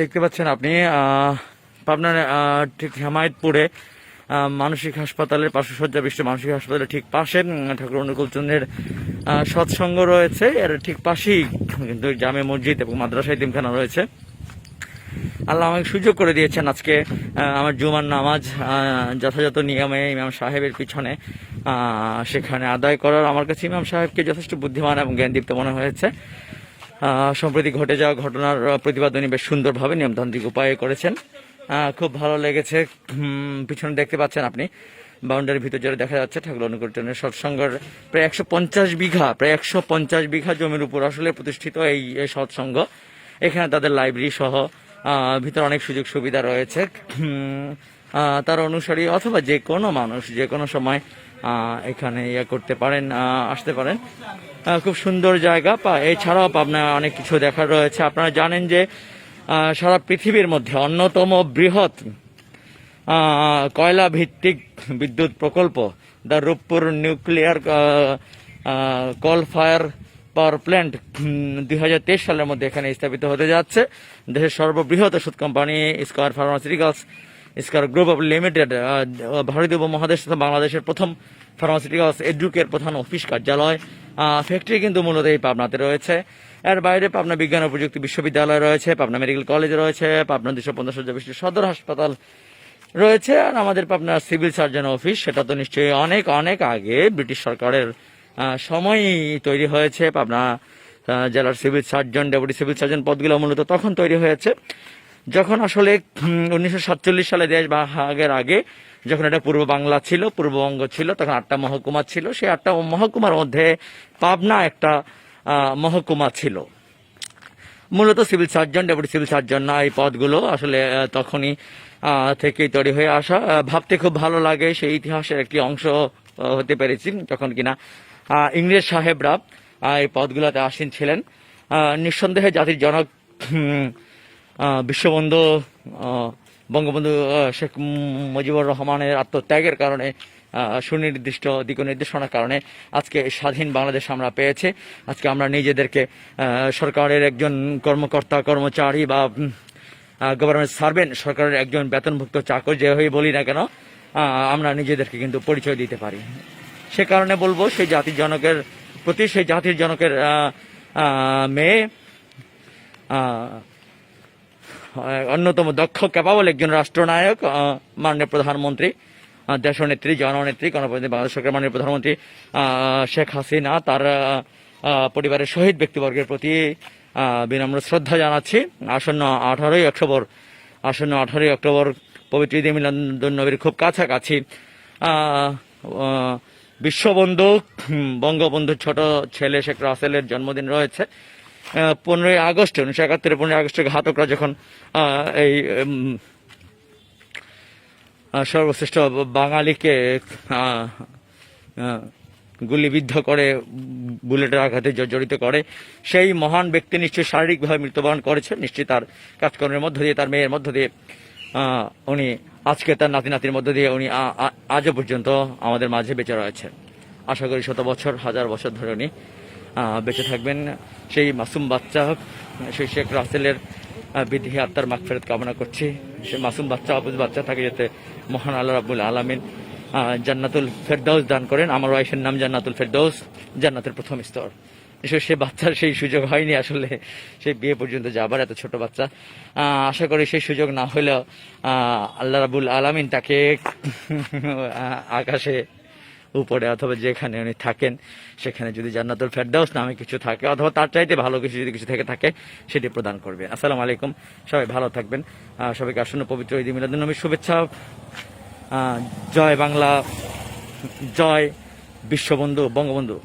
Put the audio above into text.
দেখতে পাচ্ছেন আপনি পাবনার ঠিক হেমায়তপুরে মানসিক হাসপাতালের পাশে শয্যাবিষ্ট মানসিক হাসপাতালের ঠিক পাশে ঠাকুর অনুকূল চন্দ্রের সৎসঙ্গ রয়েছে। এর ঠিক পাশেই কিন্তু জামে মসজিদ এবং মাদ্রাসা ইতিমখানা রয়েছে। আল্লাহ আমাকে সুযোগ করে দিয়েছেন আজকে আমার জুমার নামাজ যথাযথ নিয়মে ইমাম সাহেবের পিছনে সেখানে আদায় করার। আমার কাছে ইমাম সাহেবকে যথেষ্ট বুদ্ধিমান এবং জ্ঞান জ্ঞানদীপ্ত মনে হয়েছে। সম্প্রতি ঘটে যাওয়া ঘটনার প্রতিবাদ উনি বেশ সুন্দরভাবে নিয়মতান্ত্রিক উপায়ে করেছেন। খুব ভালো লেগেছে। পিছনে দেখতে পাচ্ছেন আপনি, বাউন্ডারির ভিতর জোরে দেখা যাচ্ছে ঠাকুর অনুকূলচন্দ্রের সৎসঙ্গের প্রায় একশো পঞ্চাশ বিঘা, প্রায় একশো পঞ্চাশ বিঘা জমির উপর আসলে প্রতিষ্ঠিত এই সৎসঙ্গ। এখানে তাদের লাইব্রেরি সহ ভিতরে অনেক সুযোগ সুবিধা রয়েছে তার অনুসারী অথবা যে কোনো মানুষ যে কোনো সময় এখানে ইয়ে করতে পারেন আসতে পারেন। খুব সুন্দর জায়গা। পা এছাড়াও আপনার অনেক কিছু দেখার রয়েছে। আপনারা জানেন যে সারা পৃথিবীর মধ্যে অন্যতম বৃহৎ কয়লা ভিত্তিক বিদ্যুৎ প্রকল্প, the Rooppur nuclear coal fire power plant দুই হাজার তেইশ সালের মধ্যে এখানে স্থাপিত হতে যাচ্ছে। দেশের সর্ববৃহৎ ওষুধ company square pharmaceuticals square group of limited ভারতীয় উপমহাদেশ তথা বাংলাদেশের প্রথম ফার্মাসিউটিক্যালস এডুকের প্রধান অফিস কার্যালয়। ফ্যাক্টরি কিন্তু মূলত এই পাবনাতে রয়েছে। এর বাইরে পাবনা বিজ্ঞান ও প্রযুক্তি বিশ্ববিদ্যালয় রয়েছে, পাবনা মেডিকেল কলেজ রয়েছে, পাবনা দুশো পঞ্চাশ বিশিষ্ট সদর হাসপাতাল রয়েছে, আর আমাদের পাবনা সিভিল সার্জন অফিস সেটা তো নিশ্চয়ই অনেক অনেক আগে ব্রিটিশ সরকারের সময়ই তৈরি হয়েছে। পাবনা জেলার civil surgeon deputy civil surgeon পদগুলো মূলত তখন তৈরি হয়েছে। যখন আসলে উনিশশো সাতচল্লিশ সালে দেশ ভাগের আগে যখন এটা পূর্ব বাংলা ছিল পূর্ববঙ্গ ছিল, তখন আটটা মহকুমা ছিল। সেই আটটা মহকুমার মধ্যে পাবনা একটা মহকুমা ছিল। মূলত civil surgeon, deputy civil surgeon না, এই পদগুলো আসলে তখনই থেকেই তৈরি হয়ে আসা। ভাবতে খুব ভালো লাগে সেই ইতিহাসের একটি অংশ হতে পেরেছি যখন কিনা ইংরেজ সাহেবরা এই পদগুলোতে আসীন ছিলেন। নিঃসন্দেহে জাতির জনক বিশ্ববন্ধু বঙ্গবন্ধু শেখ মুজিবুর রহমানের আত্মত্যাগের কারণে সুনির্দিষ্ট দিক নির্দেশনার কারণে আজকে স্বাধীন বাংলাদেশ আমরা পেয়েছে। আজকে আমরা নিজেদেরকে সরকারের একজন কর্মকর্তা, কর্মচারী বা গভর্নমেন্ট সার্ভেন্ট সরকারের একজন বেতনভুক্ত চাকর, যে হয়ে বলি না কেন আমরা নিজেদেরকে কিন্তু পরিচয় দিতে পারি। সে কারণে বলব, সেই জাতির জনকের প্রতি, সেই জাতির জনকের মেয়ে অন্যতম দক্ষ ক্যাপাবল একজন রাষ্ট্রনায়ক মাননীয় প্রধানমন্ত্রী দেশনেত্রী, জননেত্রী গণপ্রজাতন্ত্রী বাংলাদেশ সরকার মাননীয় প্রধানমন্ত্রী শেখ হাসিনা, তার পরিবারের শহীদ ব্যক্তিবর্গের প্রতি বিনম্র শ্রদ্ধা জানাচ্ছি। আসন্ন আঠারোই অক্টোবর, আসন্ন আঠারোই অক্টোবর পবিত্র ঈদ নবীর খুব কাছাকাছি বিশ্ববন্ধু বঙ্গবন্ধুর ছোট ছেলে শেখ রাসেলের জন্মদিন রয়েছে। পনেরোই আগস্ট, উনিশশো একাত্তরের পনেরোই আগস্টে ঘাতকরা যখন এই সর্বশ্রেষ্ঠ বাঙালিকে গুলিবিদ্ধ করে, বুলেটের আঘাতে জর্জরিত করে, সেই মহান ব্যক্তি নিশ্চয়ই শারীরিকভাবে মৃত্যুবরণ করেছে নিশ্চয়ই তার কাজকর্মের মধ্য দিয়ে, তার মেয়ের মধ্য দিয়ে উনি আজকে তার নাতি নাতির মধ্য দিয়ে উনি আজও পর্যন্ত আমাদের মাঝে বেঁচে রয়েছেন। আশা করি শত বছর, হাজার বছর ধরে উনি বেঁচে থাকবেন। সেই মাসুম বাচ্চা, সেই শেখ রাসেলের বিধি আত্মার মাগফেরত কামনা করছি। সে মাসুম বাচ্চা, অবুজ বাচ্চা থাকে যাতে মহান আল্লাহ রাবুল আলমিন জান্নাতুল ফেরদৌস দান করেন। আমার ওয়াইফের নাম জান্নাতুল ফেরদৌস জান্নাতের প্রথম স্তর। সে বাচ্চার সেই সুযোগ হয়নি আসলে। সেই বিয়ে পর্যন্ত যাবার এত ছোট বাচ্চা। আশা করি সেই সুযোগ না হলেও আল্লাহ রাবুল আলমিন তাকে আকাশে উপরে অথবা যেখানে উনি থাকেন, সেখানে যদি জান্নাতুল ফেরদাউস নামে কিছু থাকে, অথবা তার চাইতে ভালো কিছু যদি কিছু থেকে থাকে, সেটি প্রদান করবে। আসসালাম আলাইকুম, সবাই ভালো থাকবেন। সবাইকে আসন্ন পবিত্র ঈদ মিলাদ নবীর শুভেচ্ছা। জয় বাংলা, জয় বিশ্ববন্ধু, বঙ্গবন্ধু।